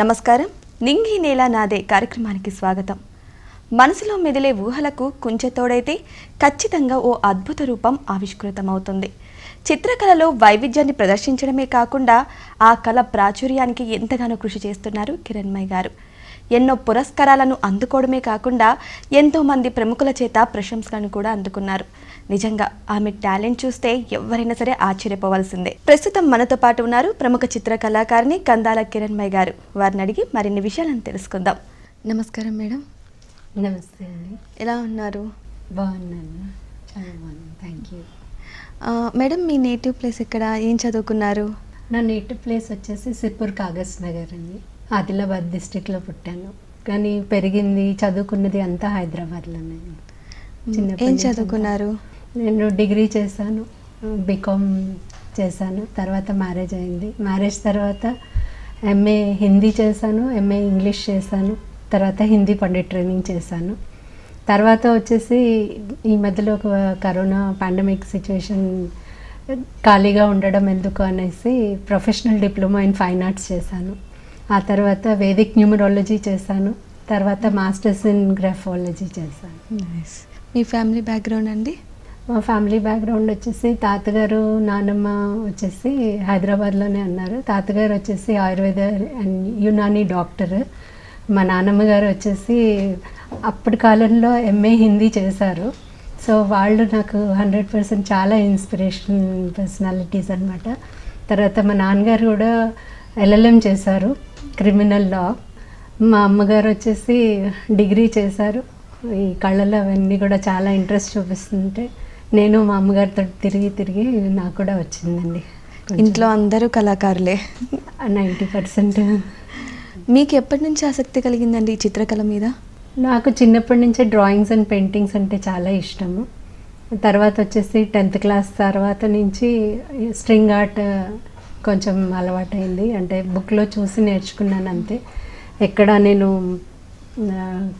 నమస్కారం. నింగి నేల నాదే కార్యక్రమానికి స్వాగతం. మనసులో మెదిలే ఊహలకు కుంచెతోడైతే ఖచ్చితంగా ఓ అద్భుత రూపం ఆవిష్కృతమవుతుంది. చిత్రకళలో వైవిధ్యాన్ని ప్రదర్శించడమే కాకుండా ఆ కళ ప్రాచుర్యానికి ఎంతగానో కృషి చేస్తున్నారు కిరణ్మయ్ గారు. ఎన్నో పురస్కారాలను అందుకోవడమే కాకుండా ఎంతోమంది ప్రముఖుల చేత ప్రశంసలను కూడా అందుకున్నారు. నిజంగా ఆమె టాలెంట్ చూస్తే ఎవరైనా సరే ఆశ్చర్యపోవాల్సిందే. ప్రస్తుతం మనతో పాటు ఉన్నారు ప్రముఖ చిత్ర కళాకారిణి కందాల కిరణ్మయ్ గారు. వారిని అడిగి మరిన్ని విషయాలను తెలుసుకుందాం. నమస్కారం మేడం. నమస్తే అండి. ఎలా ఉన్నారు? బాగున్నాను. చాలా బాగున్నాను. థ్యాంక్ యూ మేడం మీ నేటివ్ ప్లేస్ ఎక్కడ? ఏం చదువుకున్నారు? నా నేటివ్ ప్లేస్ వచ్చేసి సిర్పూర్ కాగజ్ నగర్ అండి. ఆదిలాబాద్ డిస్టిక్లో పుట్టాను. కానీ పెరిగింది చదువుకున్నది అంతా హైదరాబాద్లోనే. ఏం చదువుకున్నారు? నేను డిగ్రీ చేశాను బీకామ్ చేశాను తర్వాత మ్యారేజ్ అయింది. మ్యారేజ్ తర్వాత ఎంఏ హిందీ చేశాను ఎంఏ ఇంగ్లీష్ చేశాను తర్వాత హిందీ పండిట్ ట్రైనింగ్ చేశాను. తర్వాత వచ్చేసి ఈ మధ్యలో ఒక కరోనా పాండమిక్ సిచ్యువేషన్ ఖాళీగా ఉండడం ఎందుకు అనేసి professional diploma in fine arts చేశాను. ఆ తర్వాత వేదిక్ న్యూమరాలజీ చేశాను తర్వాత మాస్టర్స్ ఇన్ గ్రాఫాలజీ చేశాను. మీ ఫ్యామిలీ బ్యాక్గ్రౌండ్ అండి? మా ఫ్యామిలీ బ్యాక్గ్రౌండ్ వచ్చేసి తాతగారు నానమ్మ వచ్చేసి హైదరాబాద్లోనే ఉన్నారు. తాతగారు వచ్చేసి ఆయుర్వేద అండ్ యునాని డాక్టర్. మా నానమ్మ గారు వచ్చేసి అప్పటి కాలంలో ఎంఏ హిందీ చేశారు. సో వాళ్ళు నాకు హండ్రెడ్ పర్సెంట్ చాలా ఇన్స్పిరేషన్ పర్సనాలిటీస్ అనమాట తర్వాత మా నాన్నగారు కూడా ఎల్ఎల్ఎం చేశారు క్రిమినల్ లా. మా అమ్మగారు వచ్చేసి డిగ్రీ చేశారు. ఈ కళ్ళలో అవన్నీ కూడా చాలా ఇంట్రెస్ట్ చూపిస్తుంటే నేను మా అమ్మగారితో తిరిగి తిరిగి నాకు కూడా వచ్చిందండి. ఇంట్లో అందరూ కళాకారులే. Ninety percent. మీకు ఎప్పటి నుంచి ఆసక్తి కలిగిందండి ఈ చిత్రకళ మీద? నాకు చిన్నప్పటి నుంచే డ్రాయింగ్స్ అండ్ పెయింటింగ్స్ అంటే చాలా ఇష్టము. తర్వాత వచ్చేసి టెన్త్ క్లాస్ తర్వాత నుంచి స్ట్రింగ్ ఆర్ట్ కొంచెం అలవాటైంది. అంటే బుక్లో చూసి నేర్చుకున్నాను అంతే. ఎక్కడ నేను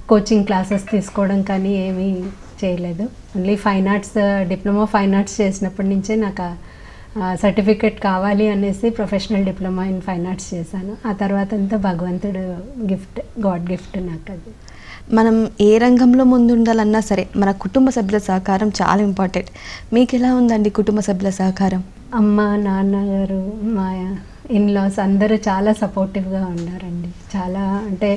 కోచింగ్ క్లాసెస్ తీసుకోవడం కానీ ఏమీ చేయలేదు. Only fine arts diploma fine arts చేసినప్పటి నుంచే నాకు సర్టిఫికెట్ కావాలి అనేసి professional diploma in fine arts చేశాను. ఆ తర్వాత అంతా భగవంతుడు గిఫ్ట్ గాడ్ గిఫ్ట్ నాకు అది. మనం ఏ రంగంలో ముందు ఉండాలన్నా సరే మన కుటుంబ సభ్యుల సహకారం చాలా ఇంపార్టెంట్ మీకు ఎలా ఉందండి కుటుంబ సభ్యుల సహకారం? అమ్మ నాన్నగారు మా ఇన్లాస్ అందరూ చాలా సపోర్టివ్గా ఉన్నారండి చాలా అంటే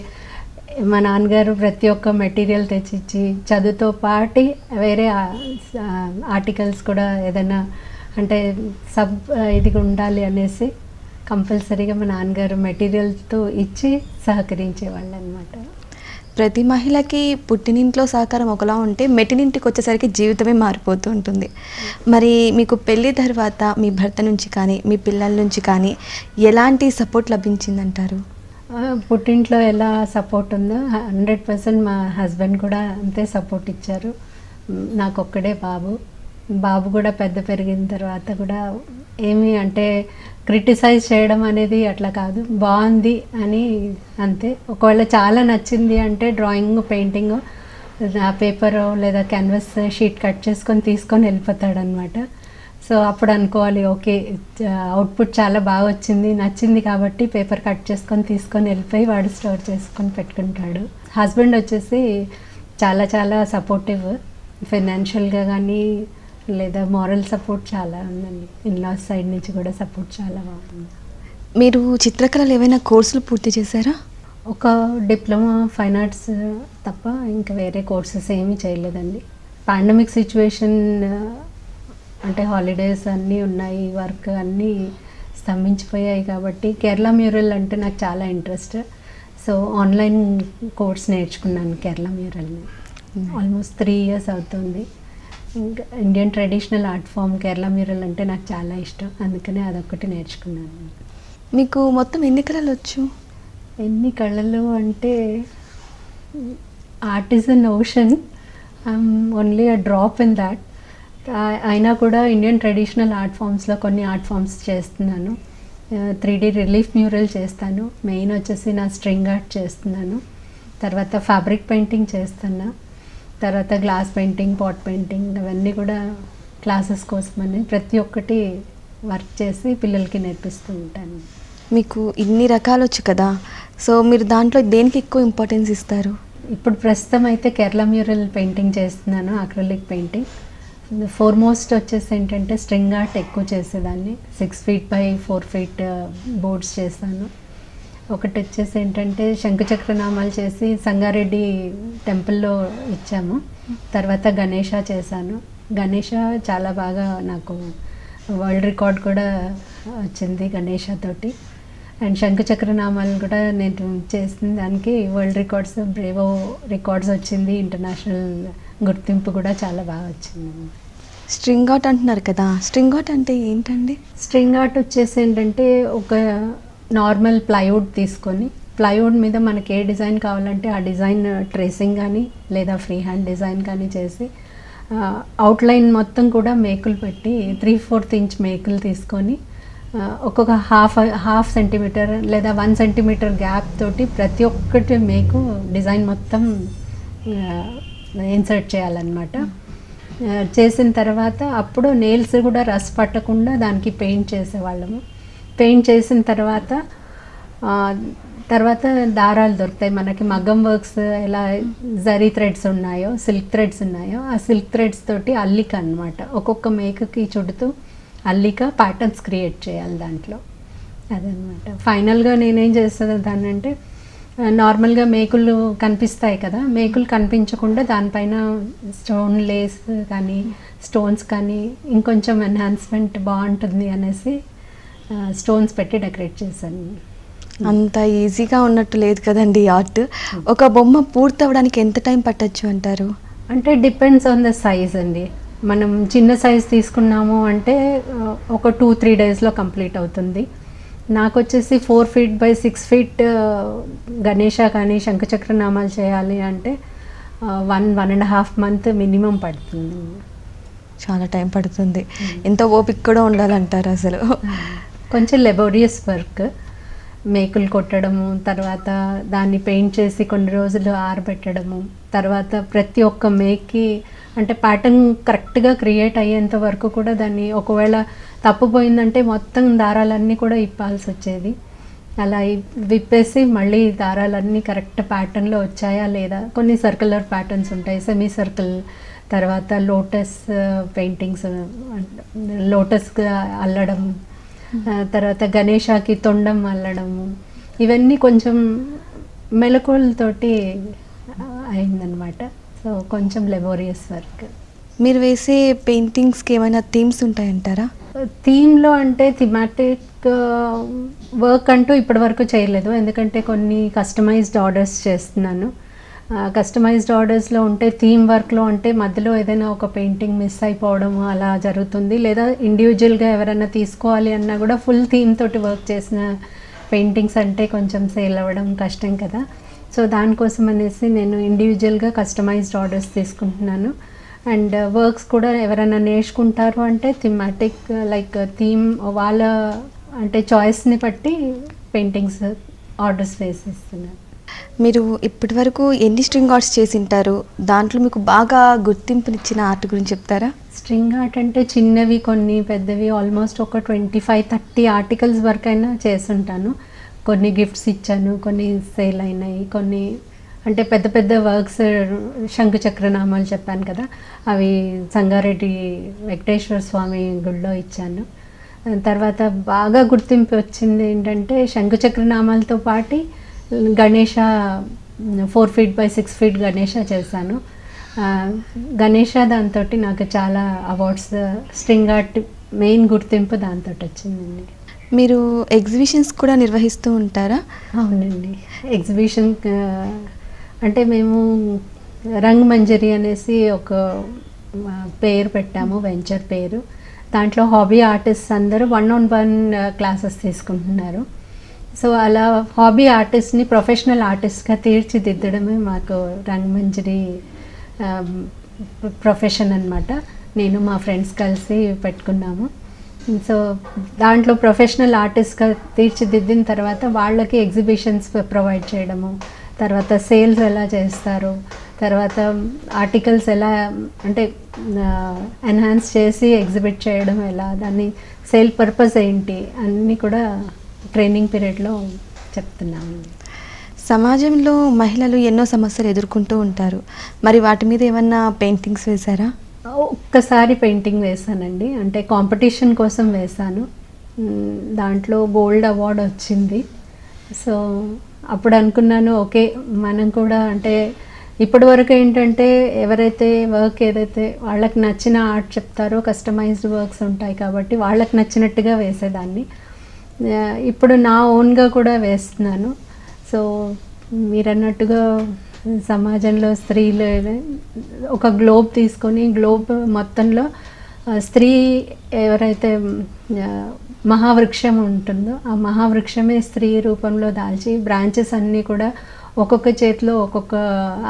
మా నాన్నగారు ప్రతి ఒక్క మెటీరియల్ తెచ్చిచ్చి చదువుతో పాటి వేరే ఆర్టికల్స్ కూడా ఏదైనా అంటే సబ్ ఇది ఉండాలి అనేసి కంపల్సరీగా మా నాన్నగారు మెటీరియల్తో ఇచ్చి సహకరించేవాళ్ళు అనమాట ప్రతి మహిళకి పుట్టినింట్లో సహకారం ఒకలా ఉంటే మెట్టినింటికి వచ్చేసరికి జీవితమే మారిపోతూ ఉంటుంది. మరి మీకు పెళ్ళి తర్వాత మీ భర్త నుంచి కానీ మీ పిల్లల నుంచి కానీ ఎలాంటి సపోర్ట్ లభించిందంటారు? పుట్టింట్లో ఎలా సపోర్ట్ ఉందో హండ్రెడ్ పర్సెంట్ మా హస్బెండ్ కూడా అంతే సపోర్ట్ ఇచ్చారు. నాకు ఒక్కడే బాబు. బాబు కూడా పెద్ద పెరిగిన తర్వాత కూడా ఏమి అంటే క్రిటిసైజ్ చేయడం అనేది అట్లా కాదు. బాగుంది అని అంతే. ఒకవేళ చాలా నచ్చింది అంటే డ్రాయింగ్ పెయింటింగ్ ఆ పేపర్ లేదా క్యాన్వాస్ షీట్ కట్ చేసుకొని తీసుకొని వెళ్ళిపోతాడనమాట సో అప్పుడు అనుకోవాలి ఓకే అవుట్పుట్ చాలా బాగా వచ్చింది నచ్చింది కాబట్టి పేపర్ కట్ చేసుకొని తీసుకొని వెళ్ళిపోయి వాడు స్టోర్ చేసుకొని పెట్టుకుంటాడు. హస్బెండ్ వచ్చేసి చాలా చాలా సపోర్టివ్ ఫైనాన్షియల్గా కానీ లేదా మారల్ సపోర్ట్ చాలా ఉందండి. ఇన్లాస్ సైడ్ నుంచి కూడా సపోర్ట్ చాలా బాగుంది. మీరు చిత్రకళలు ఏవైనా కోర్సులు పూర్తి చేశారా? ఒక డిప్లొమా ఫైన్ ఆర్ట్స్ తప్ప ఇంకా వేరే కోర్సెస్ ఏమీ చేయలేదండి. పాండమిక్ సిచ్యువేషన్ అంటే హాలిడేస్ అన్నీ ఉన్నాయి వర్క్ అన్నీ స్తంభించిపోయాయి కాబట్టి కేరళ మ్యూరల్ అంటే నాకు చాలా ఇంట్రెస్ట్ సో ఆన్లైన్ కోర్స్ నేర్చుకున్నాను కేరళ మ్యూరల్ని ఆల్మోస్ట్ త్రీ ఇయర్స్ అవుతుంది. ఇంకా Indian traditional art form Kerala mural అంటే నాకు చాలా ఇష్టం. అందుకనే అదొక్కటి నేర్చుకున్నాను. మీకు మొత్తం ఎన్ని కళలు వచ్చు? ఎన్ని కళలు అంటే art is an ocean I'm only a drop in that అయినా కూడా ఇండియన్ ట్రెడిషనల్ ఆర్ట్ ఫామ్స్లో కొన్ని ఆర్ట్ ఫామ్స్ చేస్తున్నాను. త్రీ డీ రిలీఫ్ మ్యూరల్ చేస్తాను. మెయిన్ వచ్చేసి నా స్ట్రింగ్ ఆర్ట్ చేస్తున్నాను. తర్వాత ఫ్యాబ్రిక్ పెయింటింగ్ చేస్తున్నా. తర్వాత గ్లాస్ పెయింటింగ్ పాట్ పెయింటింగ్ అవన్నీ కూడా క్లాసెస్ కోసమని ప్రతి ఒక్కటి వర్క్ చేసి పిల్లలకి నేర్పిస్తూ ఉంటాను. మీకు ఇన్ని రకాలు వచ్చు కదా. సో మీరు దాంట్లో దేనికి ఎక్కువ ఇంపార్టెన్స్ ఇస్తారు? ఇప్పుడు ప్రస్తుతం అయితే కేరళ మ్యూరల్ పెయింటింగ్ చేస్తున్నాను అక్రలిక్ పెయింటింగ్ ఫోర్ మోస్ట్ వచ్చేసి ఏంటంటే స్ట్రింగ్ ఆర్ట్ ఎక్కువ చేసేదాన్ని. Six feet by four feet boards చేశాను. ఒకటి వచ్చేసి ఏంటంటే శంకుచక్రనామాలు చేసి సంగారెడ్డి టెంపుల్లో ఇచ్చాము. తర్వాత గణేష చేశాను. గణేష చాలా బాగా నాకు వరల్డ్ రికార్డ్ కూడా వచ్చింది గణేష తోటి. అండ్ శంకుచక్రనామాలు కూడా నేను చేసిన దానికి వరల్డ్ రికార్డ్స్ బ్రేవో రికార్డ్స్ వచ్చింది. ఇంటర్నేషనల్ గుర్తింపు కూడా చాలా బాగా వచ్చింది. స్ట్రింగ్ అవుట్ అంటున్నారు కదా. స్ట్రింగ్ అవుట్ అంటే ఏంటండి? స్ట్రింగ్ ఆర్ట్ వచ్చేసి ఏంటంటే ఒక నార్మల్ ప్లైవుడ్ తీసుకొని ప్లైవుడ్ మీద మనకి ఏ డిజైన్ కావాలంటే ఆ డిజైన్ ట్రేసింగ్ కానీ లేదా ఫ్రీ హ్యాండ్ డిజైన్ కానీ చేసి అవుట్లైన్ మొత్తం కూడా మేకులు పెట్టి త్రీ ఫోర్త్ ఇంచ్ మేకులు తీసుకొని ఒక్కొక్క హాఫ్ హాఫ్ సెంటీమీటర్ లేదా వన్ సెంటీమీటర్ గ్యాప్ తోటి ప్రతి ఒక్కటి మేకు డిజైన్ మొత్తం ఇన్సర్ట్ చేయాలన్నమాట. చేసిన తర్వాత అప్పుడు నెయిల్స్ కూడా రస్ పట్టకుండా దానికి పెయింట్ చేసేవాళ్ళము. పెయింట్ చేసిన తర్వాత తర్వాత దారాలు దొరుకుతాయి. మనకి మగ్గం వర్క్స్ ఎలా జరీ థ్రెడ్స్ ఉన్నాయో సిల్క్ థ్రెడ్స్ ఉన్నాయో ఆ సిల్క్ థ్రెడ్స్ తోటి అల్లిక అన్నమాట. ఒక్కొక్క మేకకి చుడుతూ అల్లిక ప్యాటర్న్స్ క్రియేట్ చేయాలి దాంట్లో. అదనమాట ఫైనల్గా నేనేం చేస్తుంది దాన్ని అంటే నార్మల్గా మేకులు కనిపిస్తాయి కదా మేకులు కనిపించకుండా దానిపైన స్టోన్ లేస్ కానీ స్టోన్స్ కానీ ఇంకొంచెం ఎన్హాన్స్మెంట్ బాగుంటుంది అనేసి స్టోన్స్ పెట్టి డెకరేట్ చేశాను. అంత ఈజీగా ఉన్నట్టు లేదు కదండి ఆర్ట్. ఒక బొమ్మ పూర్తవడానికి ఎంత టైం పట్టొచ్చు అంటారు? అంటే డిపెండ్స్ ఆన్ ద సైజ్ అండి. మనం చిన్న సైజ్ తీసుకున్నాము అంటే ఒక టూ త్రీ డేస్లో కంప్లీట్ అవుతుంది. నాకు వచ్చేసి four feet by six feet Ganesha కానీ శంఖచక్ర నామాలు చేయాలి అంటే one one and half month minimum పడుతుంది. చాలా టైం పడుతుంది. ఎంత ఓపిక కూడా ఉండాలంటారు అసలు. కొంచెం లెబోరియస్ వర్క్ మేకులు కొట్టడము తర్వాత దాన్ని పెయింట్ చేసి కొన్ని రోజులు ఆరబెట్టడము తర్వాత ప్రతి ఒక్క మేక్కి అంటే ప్యాటర్న్ కరెక్ట్గా క్రియేట్ అయ్యేంత వరకు కూడా దాన్ని ఒకవేళ తప్పుపోయిందంటే మొత్తం దారాలన్నీ కూడా ఇప్పాల్సి వచ్చేది అలా విప్పేసి మళ్ళీ దారాలన్నీ కరెక్ట్ ప్యాటర్న్లో వచ్చాయా లేదా? కొన్ని సర్కులర్ ప్యాటర్న్స్ ఉంటాయి. సెమీ సర్కిల్ తర్వాత లోటస్ పెయింటింగ్స్ లోటస్గా అల్లడం తర్వాత గణేషాకి తొండం అల్లడము ఇవన్నీ కొంచెం మెలకువలతోటి అయిందనమాట సో కొంచెం లెబోరియస్ వర్క్ మీరు వేసే పెయింటింగ్స్కి ఏమైనా థీమ్స్ ఉంటాయంటారా? థీమ్లో అంటే థిమాటిక్ వర్క్ అంటూ ఇప్పటివరకు చేయలేదు. ఎందుకంటే కొన్ని కస్టమైజ్డ్ ఆర్డర్స్ చేస్తున్నాను. కస్టమైజ్డ్ ఆర్డర్స్లో ఉంటే థీమ్ వర్క్లో అంటే మధ్యలో ఏదైనా ఒక పెయింటింగ్ మిస్ అయిపోవడం అలా జరుగుతుంది. లేదా ఇండివిజువల్గా ఎవరైనా తీసుకోవాలి అన్నా కూడా ఫుల్ థీమ్ తోటి వర్క్ చేసిన పెయింటింగ్స్ అంటే కొంచెం సేల్ అవ్వడం కష్టం కదా. సో దానికోసం అనేసి నేను ఇండివిజువల్గా కస్టమైజ్డ్ ఆర్డర్స్ తీసుకుంటున్నాను. అండ్ వర్క్స్ కూడా ఎవరైనా నేర్చుకుంటారు అంటే థిమాటిక్ లైక్ థీమ్ వాళ్ళ అంటే చాయిస్ని బట్టి పెయింటింగ్స్ ఆర్డర్స్ వేసిస్తున్నాను మీరు ఇప్పటి వరకు ఎన్ని స్ట్రింగ్ ఆర్ట్స్ చేసింటారు? దాంట్లో మీకు బాగా గుర్తింపునిచ్చిన ఆర్ట్ గురించి చెప్తారా? స్ట్రింగ్ ఆర్ట్ అంటే చిన్నవి కొన్ని పెద్దవి ఆల్మోస్ట్ ఒక ట్వంటీ ఫైవ్ థర్టీ ఆర్టికల్స్ వరకు అయినా చేసుంటాను కొన్ని గిఫ్ట్స్ ఇచ్చాను కొన్ని సేల్ అయినాయి కొన్ని అంటే పెద్ద పెద్ద వర్క్స్ శంకు చక్రనామాలు చెప్పాను కదా అవి సంగారెడ్డి వెంకటేశ్వర స్వామి గుడిలో ఇచ్చాను. తర్వాత బాగా గుర్తింపు వచ్చింది ఏంటంటే శంకు చక్రనామాలతో పాటు Ganesha four feet by six feet Ganesha చేశాను. గణేష దాంతో నాకు చాలా అవార్డ్స్ స్ట్రింగ్ ఆర్ట్ మెయిన్ గుర్తింపు దాంతో వచ్చిందండి. మీరు ఎగ్జిబిషన్స్ కూడా నిర్వహిస్తూ ఉంటారా? అవునండి. ఎగ్జిబిషన్ అంటే మేము రంగ్ మంజరి అనేసి ఒక పేరు పెట్టాము వెంచర్ పేరు. దాంట్లో హాబీ ఆర్టిస్ట్ అందరూ వన్ ఆన్ వన్ క్లాసెస్ తీసుకుంటున్నారు. సో అలా హాబీ ఆర్టిస్ట్ని ప్రొఫెషనల్ ఆర్టిస్ట్గా తీర్చిదిద్దడమే మాకు రంగ్ మంజరి ప్రొఫెషన్ అన్నమాట. నేను మా ఫ్రెండ్స్ కలిసి పెట్టుకున్నాము. సో దాంట్లో ప్రొఫెషనల్ ఆర్టిస్ట్గా తీర్చిదిద్దిన తర్వాత వాళ్ళకి ఎగ్జిబిషన్స్ ప్రొవైడ్ చేయడము తర్వాత సేల్స్ ఎలా చేస్తారు తర్వాత ఆర్టికల్స్ ఎలా అంటే ఎన్హాన్స్ చేసి ఎగ్జిబిట్ చేయడం ఎలా దాన్ని సేల్ పర్పస్ ఏంటి అన్నీ కూడా ట్రైనింగ్ పీరియడ్లో చెప్తున్నాము సమాజంలో మహిళలు ఎన్నో సమస్యలు ఎదుర్కొంటూ ఉంటారు. మరి వాటి మీద ఏమన్నా పెయింటింగ్స్ వేశారా? ఒక్కసారి పెయింటింగ్ వేశానండి. అంటే కాంపిటీషన్ కోసం వేశాను. దాంట్లో గోల్డ్ అవార్డ్ వచ్చింది. సో అప్పుడు అనుకున్నాను ఓకే మనం కూడా అంటే ఇప్పటి వరకు ఏంటంటే ఎవరైతే వర్క్ ఏదైతే వాళ్ళకి నచ్చిన ఆర్ట్ చెప్తారో కస్టమైజ్డ్ వర్క్స్ ఉంటాయి కాబట్టి వాళ్ళకి నచ్చినట్టుగా వేసేదాన్ని. ఇప్పుడు నా ఓన్గా కూడా వేస్తున్నాను. సో మీరు అన్నట్టుగా సమాజంలో స్త్రీలు ఒక గ్లోబ్ తీసుకొని గ్లోబ్ మొత్తంలో స్త్రీ ఎవరైతే మహావృక్షం ఉంటుందో ఆ మహావృక్షమే స్త్రీ రూపంలో దాల్చి బ్రాంచెస్ అన్నీ కూడా ఒక్కొక్క చేతిలో ఒక్కొక్క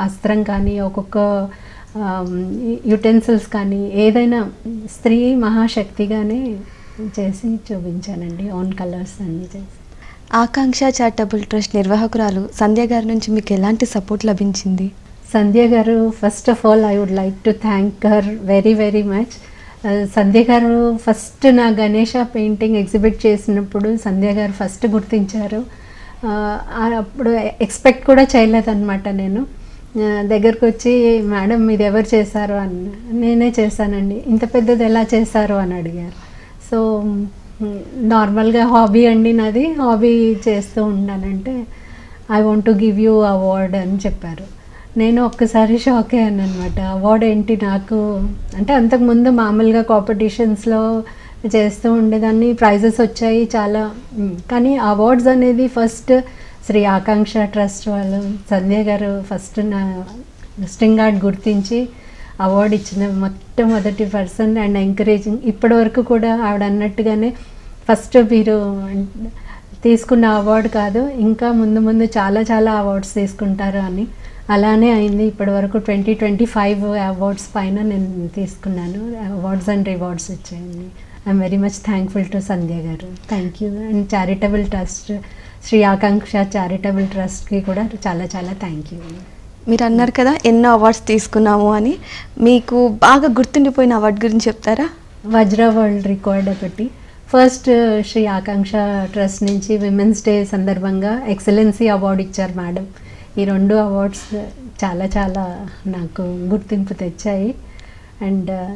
అస్త్రం కానీ ఒక్కొక్క యుటెన్సిల్స్ కానీ ఏదైనా స్త్రీ మహాశక్తిగానే చేసి చూపించానండి. ఓన్ కలర్స్ అన్నీ చేసి. ఆకాంక్ష చారిటబుల్ ట్రస్ట్ నిర్వాహకురాలు సంధ్య గారి నుంచి మీకు ఎలాంటి సపోర్ట్ లభించింది? Sandhya garu first of all I would like to thank her very very much Sandhya garu first నా గణేష పెయింటింగ్ ఎగ్జిబిట్ చేసినప్పుడు సంధ్య గారు ఫస్ట్ గుర్తించారు. అప్పుడు ఎక్స్పెక్ట్ కూడా చేయలేదన్నమాట నేను. దగ్గరకు వచ్చి మేడం ఇది ఎవరు చేశారు? అన్న నేనే చేశానండి. ఇంత పెద్దది ఎలా చేశారు? అని అడిగారు. సో నార్మల్గా హాబీ అండి నాది. హాబీ చేస్తూ ఉన్నానంటే I want to give you award అని చెప్పారు. నేను ఒక్కసారి షాక్ అయ్యాను అనమాట అవార్డ్ ఏంటి నాకు? అంటే అంతకుముందు మామూలుగా కాంపిటీషన్స్లో చేస్తూ ఉండేదాన్ని. ప్రైజెస్ వచ్చాయి చాలా. కానీ అవార్డ్స్ అనేది ఫస్ట్ శ్రీ ఆకాంక్ష ట్రస్ట్ వాళ్ళు సంధ్య గారు ఫస్ట్ నా విజిటింగ్ కార్డ్ గుర్తించి అవార్డు ఇచ్చిన మొట్టమొదటి పర్సన్ అండ్ ఎంకరేజింగ్ ఇప్పటి వరకు కూడా ఆవిడ అన్నట్టుగానే ఫస్ట్ మీరు తీసుకున్న అవార్డు కాదు. ఇంకా ముందు ముందు చాలా చాలా అవార్డ్స్ తీసుకుంటారు అని. అలానే అయింది. ఇప్పటి వరకు ట్వంటీ ట్వంటీ ఫైవ్ అవార్డ్స్ పైన నేను తీసుకున్నాను. అవార్డ్స్ అండ్ రివార్డ్స్ వచ్చాయండి. I'm very much thankful to Sandhya garu. Thank you. And charitable trust Shri Akanksha charitable ట్రస్ట్కి కూడా చాలా చాలా థ్యాంక్ యూ. మీరు అన్నారు కదా ఎన్నో అవార్డ్స్ తీసుకున్నాము అని. మీకు బాగా గుర్తుండిపోయిన అవార్డు గురించి చెప్తారా? వజ్ర వరల్డ్ రికార్డ్ ఒకటి. ఫస్ట్ శ్రీ ఆకాంక్ష ట్రస్ట్ నుంచి విమెన్స్ డే సందర్భంగా ఎక్సలెన్సీ అవార్డు ఇచ్చారు మేడం. ఈ రెండు అవార్డ్స్ చాలా చాలా నాకు గుర్తింపు తెచ్చాయి. అండ్ uh,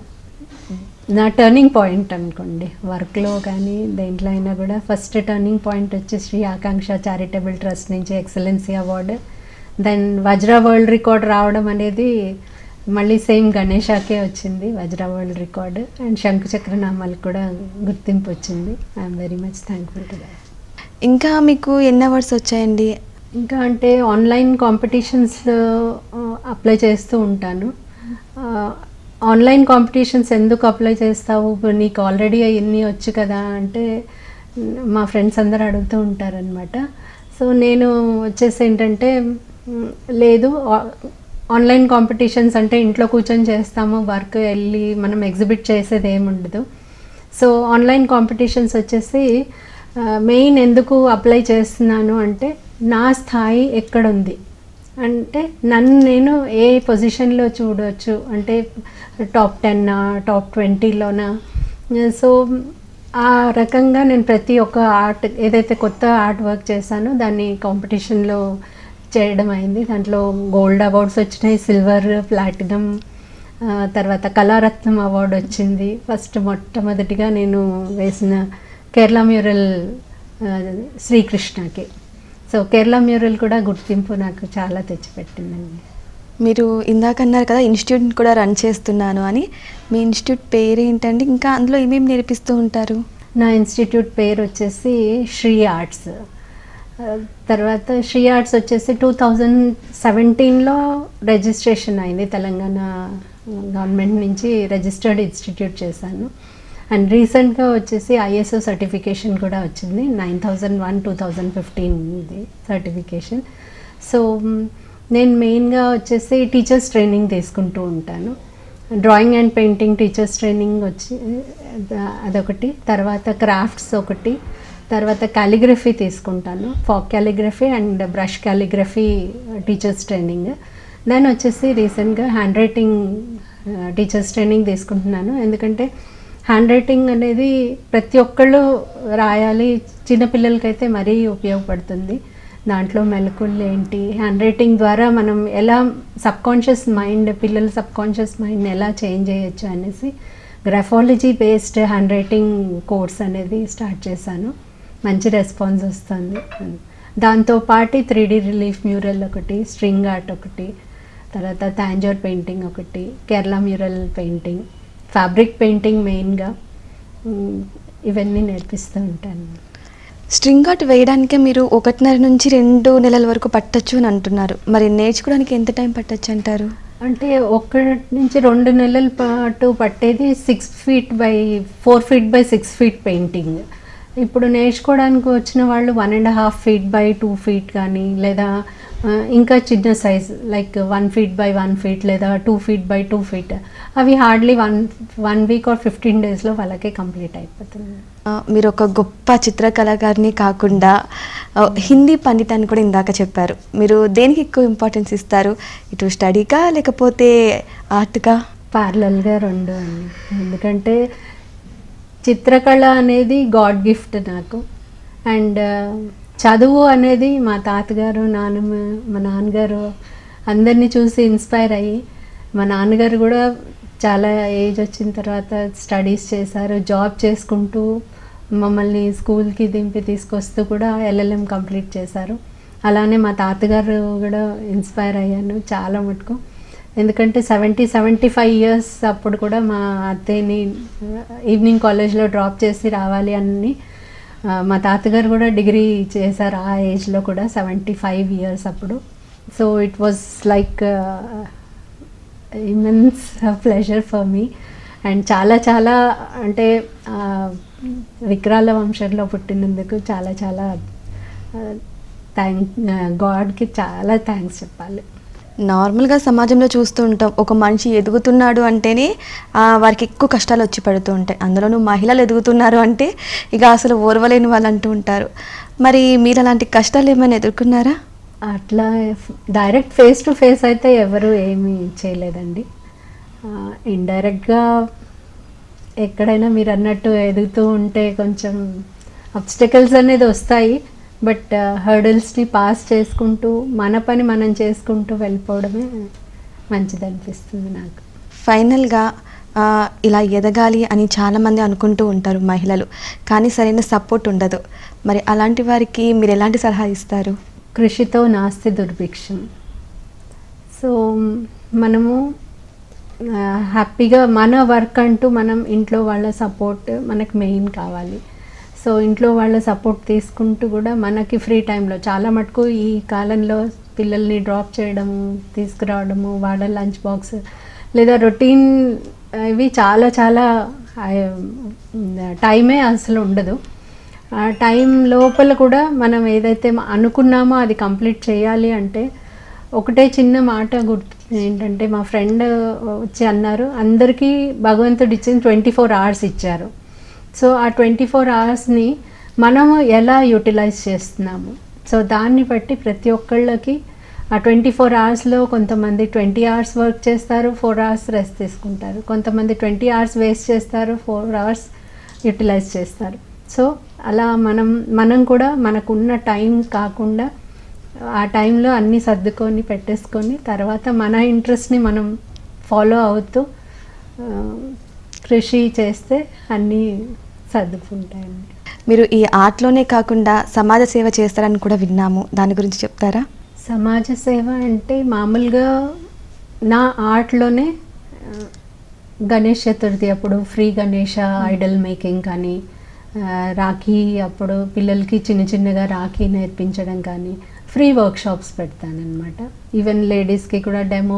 నా టర్నింగ్ పాయింట్ అనుకోండి వర్క్లో కానీ దేంట్లో అయినా కూడా ఫస్ట్ టర్నింగ్ పాయింట్ వచ్చి శ్రీ ఆకాంక్ష చారిటబుల్ ట్రస్ట్ నుంచి excellency award then Vajra world record రావడం అనేది మళ్ళీ సేమ్ గణేషాకే వచ్చింది వజ్ర వరల్డ్ రికార్డు అండ్ శంకుచక్ర నామాలకు కూడా గుర్తింపు వచ్చింది. I'm very much thankful to that ఇంకా మీకు ఎన్ని అవార్డ్స్ వచ్చాయండి? ఇంకా అంటే ఆన్లైన్ కాంపిటీషన్స్ అప్లై చేస్తూ ఉంటాను. ఆన్లైన్ కాంపిటీషన్స్ ఎందుకు అప్లై చేస్తావు? ఇప్పుడు నీకు ఆల్రెడీ అవన్నీ వచ్చు కదా అంటే మా ఫ్రెండ్స్ అందరు అడుగుతూ ఉంటారనమాట సో నేను వచ్చేసి ఏంటంటే లేదు ఆన్లైన్ కాంపిటీషన్స్ అంటే ఇంట్లో కూర్చొని చేస్తాము వర్క్ వెళ్ళి మనం ఎగ్జిబిట్ చేసేది ఏముండదు సో ఆన్లైన్ కాంపిటీషన్స్ వచ్చేసి మెయిన్ ఎందుకు అప్లై చేస్తున్నాను అంటే నా స్థాయి ఎక్కడుంది? అంటే నన్ను నేను ఏ పొజిషన్లో చూడవచ్చు అంటే టాప్ టెన్నా టాప్ ట్వంటీలోనా? సో ఆ రకంగా నేను ప్రతి ఒక్క ఆర్ట్ ఏదైతే కొత్త ఆర్ట్ వర్క్ చేశానో దాన్ని కాంపిటీషన్లో చేయడం అయింది. దాంట్లో గోల్డ్ అవార్డ్స్ వచ్చినాయి సిల్వర్ ప్లాటినం తర్వాత కళారత్నం అవార్డు వచ్చింది. ఫస్ట్ మొట్టమొదటిగా నేను వేసిన కేరళ మ్యూరల్ శ్రీకృష్ణకి. సో కేరళ మ్యూరల్ కూడా గుర్తింపు నాకు చాలా తెచ్చిపెట్టిందండి మీరు ఇందాక అన్నారు కదా ఇన్స్టిట్యూట్ కూడా రన్ చేస్తున్నాను అని మీ ఇన్స్టిట్యూట్ పేరు ఏంటండి ఇంకా అందులో ఏమేమి నేర్పిస్తూ ఉంటారు నా ఇన్స్టిట్యూట్ పేరు వచ్చేసి శ్రీ ఆర్ట్స్ తర్వాత శ్రీ ఆర్ట్స్ వచ్చేసి టూ థౌజండ్ సెవెంటీన్లో రిజిస్ట్రేషన్ అయింది తెలంగాణ గవర్నమెంట్ నుంచి రిజిస్టర్డ్ ఇన్స్టిట్యూట్ చేశాను అండ్ రీసెంట్గా వచ్చేసి ఐఎస్ఓ సర్టిఫికేషన్ కూడా వచ్చింది. Nine thousand one two thousand fifteen ఇది సర్టిఫికేషన్ సో నేను మెయిన్గా వచ్చేసి టీచర్స్ ట్రైనింగ్ తీసుకుంటూ ఉంటాను. Drawing and painting teachers training వచ్చి అదొకటి. తర్వాత క్రాఫ్ట్స్ ఒకటి. తర్వాత క్యాలిగ్రఫీ తీసుకుంటాను. Faux calligraphy and brush calligraphy teachers training దాని వచ్చేసి రీసెంట్గా హ్యాండ్ రైటింగ్ టీచర్స్ ట్రైనింగ్ తీసుకుంటున్నాను. ఎందుకంటే హ్యాండ్ రైటింగ్ అనేది ప్రతి ఒక్కళ్ళు రాయాలి. చిన్నపిల్లలకైతే మరీ ఉపయోగపడుతుంది. దాంట్లో మెలకువలు ఏంటి? హ్యాండ్ రైటింగ్ ద్వారా మనం ఎలా సబ్కాన్షియస్ మైండ్ పిల్లల సబ్కాన్షియస్ మైండ్ మైండ్ని ఎలా చేంజ్ చేయొచ్చు అనేసి graphology based hand writing course అనేది స్టార్ట్ చేశాను. మంచి రెస్పాన్స్ వస్తుంది. దాంతోపాటు త్రీ డీ రిలీఫ్ మ్యూరల్ ఒకటి స్ట్రింగ్ ఆర్ట్ ఒకటి తర్వాత థాంజోర్ పెయింటింగ్ ఒకటి Kerala mural painting. Fabric painting మెయిన్గా ఇవన్నీ నేర్పిస్తూ ఉంటాను. స్ట్రింగ్ ఆర్ట్ వేయడానికే మీరు ఒకటిన్నర నుంచి రెండు నెలల వరకు పట్టొచ్చు అని అంటున్నారు. మరి నేర్చుకోవడానికి ఎంత టైం పట్టొచ్చు అంటారు? అంటే ఒకటి నుంచి రెండు నెలల పాటు పట్టేది six feet by four feet by six feet painting ఇప్పుడు నేర్చుకోవడానికి వచ్చిన వాళ్ళు one and half feet by two feet కానీ లేదా ఇంకా చిన్న size like one feet by one feet లేదా two feet by two feet అవి hardly one one week or fifteen డేస్లో వాళ్ళకే కంప్లీట్ అయిపోతుంది. మీరు ఒక గొప్ప చిత్రకళాకారిని కాకుండా హిందీ పండితాన్ని కూడా ఇందాక చెప్పారు. మీరు దేనికి ఎక్కువ ఇంపార్టెన్స్ ఇస్తారు? ఇటు స్టడీకా లేకపోతే ఆర్ట్కా ప్యారలల్గా రెండు అండి. ఎందుకంటే చిత్రకళ అనేది గాడ్ గిఫ్ట్ నాకు. అండ్ చదువు అనేది మా తాతగారు నాన్నమ్మ మా నాన్నగారు అందరినీ చూసి ఇన్స్పైర్ అయ్యి మా నాన్నగారు కూడా చాలా ఏజ్ వచ్చిన తర్వాత స్టడీస్ చేశారు జాబ్ చేసుకుంటూ మమ్మల్ని స్కూల్కి దింపి తీసుకొస్తూ కూడా ఎల్ఎల్ఎం కంప్లీట్ చేశారు. అలానే మా తాతగారు కూడా ఇన్స్పైర్ అయ్యాను చాలా మటుకు. ఎందుకంటే సెవెంటీ సెవెంటీ ఫైవ్ ఇయర్స్ అప్పుడు కూడా మా అత్తయ్యని ఈవినింగ్ కాలేజ్లో డ్రాప్ చేసి రావాలి అని మా తాతగారు కూడా డిగ్రీ చేశారు ఆ ఏజ్లో కూడా సెవెంటీ ఫైవ్ ఇయర్స్ అప్పుడు so it was like immense pleasure for me and చాలా చాలా అంటే విక్రాల వంశంలో పుట్టినందుకు చాలా చాలా థ్యాంక్ గాడ్కి చాలా థ్యాంక్స్ చెప్పాలి. నార్మల్గా సమాజంలో చూస్తూ ఉంటాం. ఒక మనిషి ఎదుగుతున్నాడు అంటేనే వారికి ఎక్కువ కష్టాలు వచ్చి పడుతూ ఉంటాయి. అందులోనూ మహిళలు ఎదుగుతున్నారు అంటే ఇక అసలు ఓర్వలేని వాళ్ళు అంటూ ఉంటారు. మరి మీరు అలాంటి కష్టాలు ఏమైనా ఎదుర్కొన్నారా? అట్లా డైరెక్ట్ ఫేస్ టు ఫేస్ అయితే ఎవరు ఏమీ చేయలేదండి. ఇండైరెక్ట్గా ఎక్కడైనా మీరు అన్నట్టు ఎదుగుతూ ఉంటే కొంచెం అబ్స్టకల్స్ అనేది వస్తాయి. బట్ హర్డల్స్ని పాస్ చేసుకుంటూ మన పని మనం చేసుకుంటూ వెళ్ళిపోవడమే మంచిది అనిపిస్తుంది నాకు. ఫైనల్గా ఇలా ఎదగాలి అని చాలామంది అనుకుంటూ ఉంటారు మహిళలు. కానీ సరైన సపోర్ట్ ఉండదు. మరి అలాంటి వారికి మీరు ఎలాంటి సలహా ఇస్తారు? కృషితో నాస్తి దుర్భిక్షం. సో మనము హ్యాపీగా మన వర్క్ అంటూ మనం ఇంట్లో వాళ్ళ సపోర్ట్ మనకు మెయిన్ కావాలి. సో ఇంట్లో వాళ్ళ సపోర్ట్ తీసుకుంటూ కూడా మనకి ఫ్రీ టైంలో చాలా మటుకు ఈ కాలంలో పిల్లల్ని డ్రాప్ చేయడము తీసుకురావడము వాళ్ళ లంచ్ బాక్స్ లేదా రొటీన్ ఇవి చాలా చాలా టైమే అసలు ఉండదు. ఆ టైం లోపల కూడా మనం ఏదైతే అనుకున్నామో అది కంప్లీట్ చేయాలి అంటే ఒకటే చిన్న మాట గుర్తు ఏంటంటే మా ఫ్రెండ్ వచ్చి అన్నారు అందరికీ భగవంతుడు ఇచ్చిన ట్వంటీ ఫోర్ అవర్స్ ఇచ్చారు. సో ఆ ట్వంటీ ఫోర్ అవర్స్ని మనము ఎలా యూటిలైజ్ చేస్తున్నాము? సో దాన్ని బట్టి ప్రతి ఒక్కళ్ళకి ఆ ట్వంటీ ఫోర్ అవర్స్లో కొంతమంది ట్వంటీ అవర్స్ వర్క్ చేస్తారు ఫోర్ అవర్స్ రెస్ట్ తీసుకుంటారు. కొంతమంది ట్వంటీ అవర్స్ వేస్ట్ చేస్తారు ఫోర్ అవర్స్ యూటిలైజ్ చేస్తారు. సో అలా మనం మనం కూడా మనకున్న టైం కాకుండా ఆ టైంలో అన్నీ సర్దుకొని పెట్టేసుకొని తర్వాత మన ఇంట్రెస్ట్ని మనం ఫాలో అవుతూ కృషి చేస్తే అన్నీ సర్దుకుంటాయండి. మీరు ఈ ఆర్ట్లోనే కాకుండా సమాజ సేవ చేస్తారని కూడా విన్నాము. దాని గురించి చెప్తారా? సమాజ సేవ అంటే మామూలుగా నా ఆర్ట్లోనే గణేష్ చతుర్థి అప్పుడు ఫ్రీ గణేష ఐడల్ మేకింగ్ కానీ రాఖీ అప్పుడు పిల్లలకి చిన్న చిన్నగా రాఖీ నేర్పించడం కానీ ఫ్రీ వర్క్షాప్స్ పెడతానమాట ఈవెన్ లేడీస్కి కూడా డెమో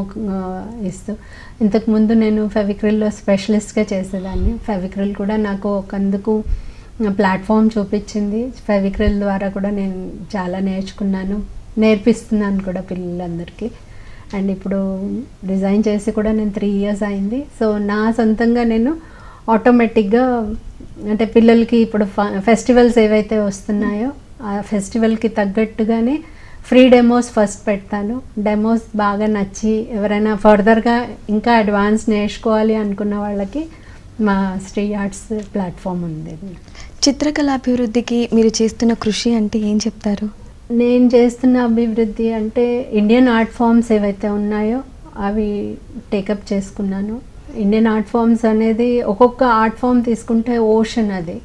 ఇస్తూ. ఇంతకుముందు నేను ఫెవిక్రిల్లో స్పెషలిస్ట్గా చేసేదాన్ని. ఫెవిక్రిల్ కూడా నాకు ఒకందుకు ప్లాట్ఫామ్ చూపించింది. ఫెవిక్రిల్ ద్వారా కూడా నేను చాలా నేర్చుకున్నాను. నేర్పిస్తున్నాను కూడా పిల్లలందరికీ. అండ్ ఇప్పుడు డిజైన్ చేసి కూడా నేను త్రీ ఇయర్స్ అయింది. సో నా సొంతంగా నేను ఆటోమేటిక్గా అంటే పిల్లలకి ఇప్పుడు ఫెస్టివల్స్ ఏవైతే వస్తున్నాయో ఆ ఫెస్టివల్కి తగ్గట్టుగానే ఫ్రీ డెమోస్ ఫస్ట్ పెడతాను. డెమోస్ బాగా నచ్చి ఎవరైనా ఫర్దర్గా ఇంకా అడ్వాన్స్ నేర్చుకోవాలి అనుకున్న వాళ్ళకి మా శ్రీ ఆర్ట్స్ ప్లాట్ఫామ్ ఉంది చిత్రకళ అభివృద్ధికి మీరు చేస్తున్న కృషి అంటే ఏం చెప్తారు? నేను చేస్తున్న అభివృద్ధి అంటే ఇండియన్ ఆర్ట్ ఫామ్స్ ఏవైతే ఉన్నాయో అవి టేకప్ చేసుకున్నాను. ఇండియన్ ఆర్ట్ ఫామ్స్ అనేది ఒక్కొక్క ఆర్ట్ ఫామ్ తీసుకుంటే ఓషన్ అది.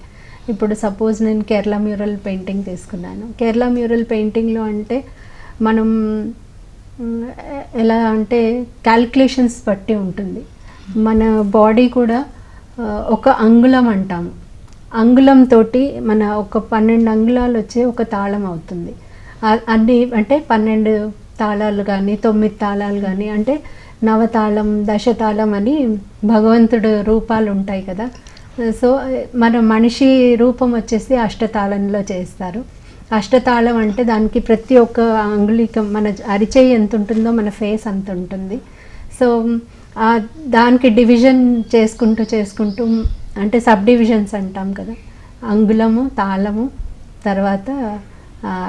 ఇప్పుడు సపోజ్ నేను కేరళ మ్యూరల్ పెయింటింగ్ తీసుకున్నాను. కేరళ మ్యూరల్ పెయింటింగ్లో అంటే మనం ఎలా అంటే క్యాల్కులేషన్స్ బట్టి ఉంటుంది. మన బాడీ కూడా ఒక అంగుళం అంటాము. అంగుళం తోటి మన ఒక పన్నెండు అంగుళాలు వచ్చే ఒక తాళం అవుతుంది. అన్ని అంటే పన్నెండు తాళాలు కానీ తొమ్మిది తాళాలు కానీ అంటే నవతాళం దశతాళం అని భగవంతుడు రూపాలు ఉంటాయి కదా. సో మన మనిషి రూపం వచ్చేసి అష్టతాళంలో చేస్తారు. అష్టతాళం అంటే దానికి ప్రతి ఒక్క అంగుళికం మన అరిచేయి ఎంత ఉంటుందో మన ఫేస్ అంత ఉంటుంది సో దానికి డివిజన్ చేసుకుంటూ చేసుకుంటూ అంటే సబ్ డివిజన్స్ అంటాం కదా అంగుళము తాళము తర్వాత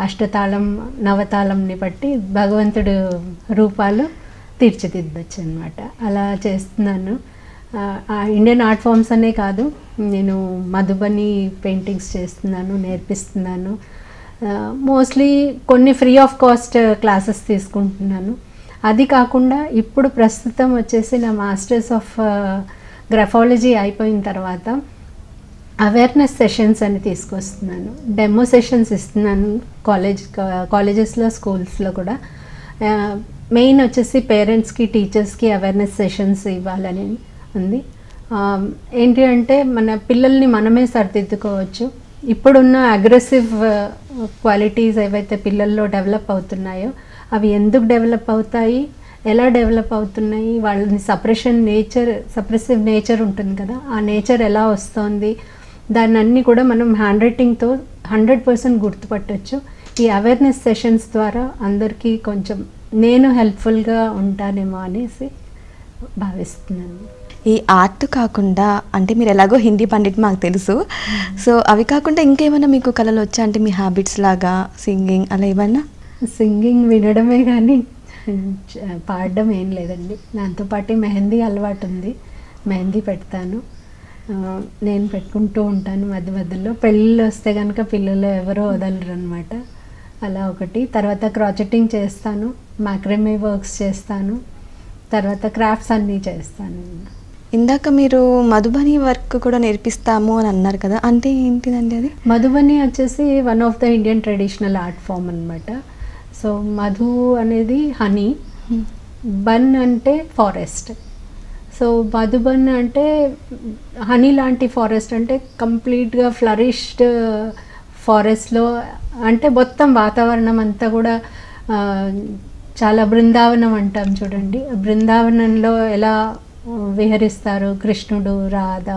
అష్టతాళం నవతాళంని బట్టి భగవంతుడు రూపాలు తీర్చిదిద్దచ్చు అనమాట అలా చేస్తున్నాను. ఇండియన్ ఆర్ట్ ఫామ్స్ అనే కాదు నేను మధుబని పెయింటింగ్స్ చేస్తున్నాను నేర్పిస్తున్నాను. మోస్ట్లీ కొన్ని ఫ్రీ ఆఫ్ కాస్ట్ క్లాసెస్ తీసుకుంటున్నాను. అది కాకుండా ఇప్పుడు ప్రస్తుతం వచ్చేసి నా మాస్టర్స్ ఆఫ్ గ్రఫాలజీ అయిపోయిన తర్వాత అవేర్నెస్ సెషన్స్ అని తీసుకొస్తున్నాను. డెమో సెషన్స్ ఇస్తున్నాను కాలేజ్ కాలేజెస్లో స్కూల్స్లో కూడా. మెయిన్ వచ్చేసి పేరెంట్స్కి టీచర్స్కి అవేర్నెస్ సెషన్స్ ఇవ్వాలని. ఉంది. ఏంటి అంటే మన పిల్లల్ని మనమే సరిదిద్దుకోవచ్చు. ఇప్పుడున్న అగ్రెసివ్ క్వాలిటీస్ ఏవైతే పిల్లల్లో డెవలప్ అవుతున్నాయో అవి ఎందుకు డెవలప్ అవుతాయి? ఎలా డెవలప్ అవుతున్నాయి? వాళ్ళని సప్రెషన్ నేచర్ సప్రెసివ్ నేచర్ ఉంటుంది కదా ఆ నేచర్ ఎలా వస్తుంది? దాన్ని అన్నీ కూడా మనం హ్యాండ్ రైటింగ్తో హండ్రెడ్ పర్సెంట్ గుర్తుపట్టచ్చు. ఈ అవేర్నెస్ సెషన్స్ ద్వారా అందరికీ కొంచెం నేను హెల్ప్ఫుల్గా ఉంటానేమో అనేసి భావిస్తున్నాను. ఈ ఆర్ట్ కాకుండా అంటే మీరు ఎలాగో హిందీ పండిట్ మాకు తెలుసు. సో అవి కాకుండా ఇంకేమైనా మీకు కళలు వచ్చా? అంటే మీ హ్యాబిట్స్ లాగా సింగింగ్ అలా ఏమైనా? సింగింగ్ వినడమే కానీ చ- పాడడం ఏం లేదండి. దాంతోపాటు మెహందీ అలవాటు ఉంది. మెహందీ పెడతాను. నేను పెట్టుకుంటూ ఉంటాను మధ్య మధ్యలో. పెళ్ళిళ్ళు వస్తే కనుక పిల్లలు ఎవరో వదలరు అనమాట అలా ఒకటి. తర్వాత క్రాచెటింగ్ చేస్తాను. మాక్రమే వర్క్స్ చేస్తాను. తర్వాత క్రాఫ్ట్స్ అన్నీ చేస్తాను. ఇందాక మీరు మధుబని వర్క్ కూడా నేర్పిస్తాము అని అన్నారు కదా అంటే ఏంటిదండి అది? మధుబని వచ్చేసి one of the Indian traditional art form అనమాట సో మధు అనేది హనీ బన్ అంటే ఫారెస్ట్ సో మధుబన్ అంటే హనీ లాంటి ఫారెస్ట్ అంటే కంప్లీట్గా ఫ్లరిష్డ్ ఫారెస్ట్లో అంటే మొత్తం వాతావరణం అంతా కూడా ఆ, చాలా బృందావనం అంటాం చూడండి. బృందావనంలో ఎలా విహరిస్తారు. కృష్ణుడు రాధ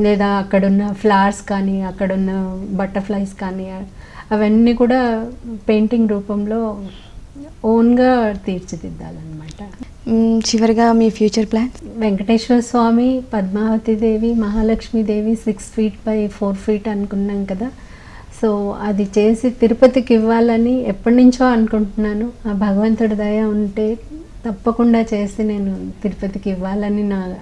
లేదా అక్కడున్న ఫ్లవర్స్ కానీ అక్కడున్న బటర్ఫ్లైస్ కానీ అవన్నీ కూడా పెయింటింగ్ రూపంలో ఓన్గా తీర్చిదిద్దాలన్నమాట. చివరిగా మీ future plans? Venkateswara Swamy Padmavathi Devi Mahalakshmi Devi six feet by four feet అనుకున్నాం కదా. సో అది చేసి తిరుపతికి ఇవ్వాలని ఎప్పటి నుంచో అనుకుంటున్నాను. ఆ భగవంతుడి దయ ఉంటే తప్పకుండా చేసి నేను తిరుపతికి ఇవ్వాలని నా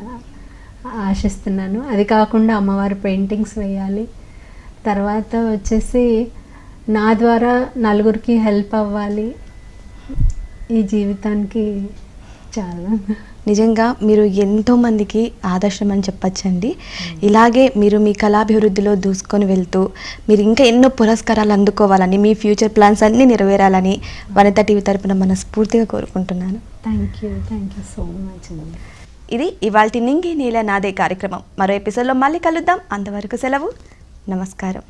ఆశిస్తున్నాను. అది కాకుండా అమ్మవారి పెయింటింగ్స్ వేయాలి. తర్వాత వచ్చేసి నా ద్వారా నలుగురికి హెల్ప్ అవ్వాలి. ఈ జీవితానికి చాలా నిజంగా మీరు ఎంతో మందికి ఆదర్శం అని చెప్పచ్చండి. ఇలాగే మీరు మీ కళాభివృద్ధిలో దూసుకొని వెళ్తూ మీరు ఇంకా ఎన్నో పురస్కారాలు అందుకోవాలని మీ ఫ్యూచర్ ప్లాన్స్ అన్నీ నెరవేరాలని వనిత టీవీ తరపున మనస్ఫూర్తిగా కోరుకుంటున్నాను. Thank you thank you so much అండి. ఇది ఇవాల్టి నింగి నీల నాదే కార్యక్రమం. మరో ఎపిసోడ్లో మళ్ళీ కలుద్దాం. అంతవరకు సెలవు. నమస్కారం.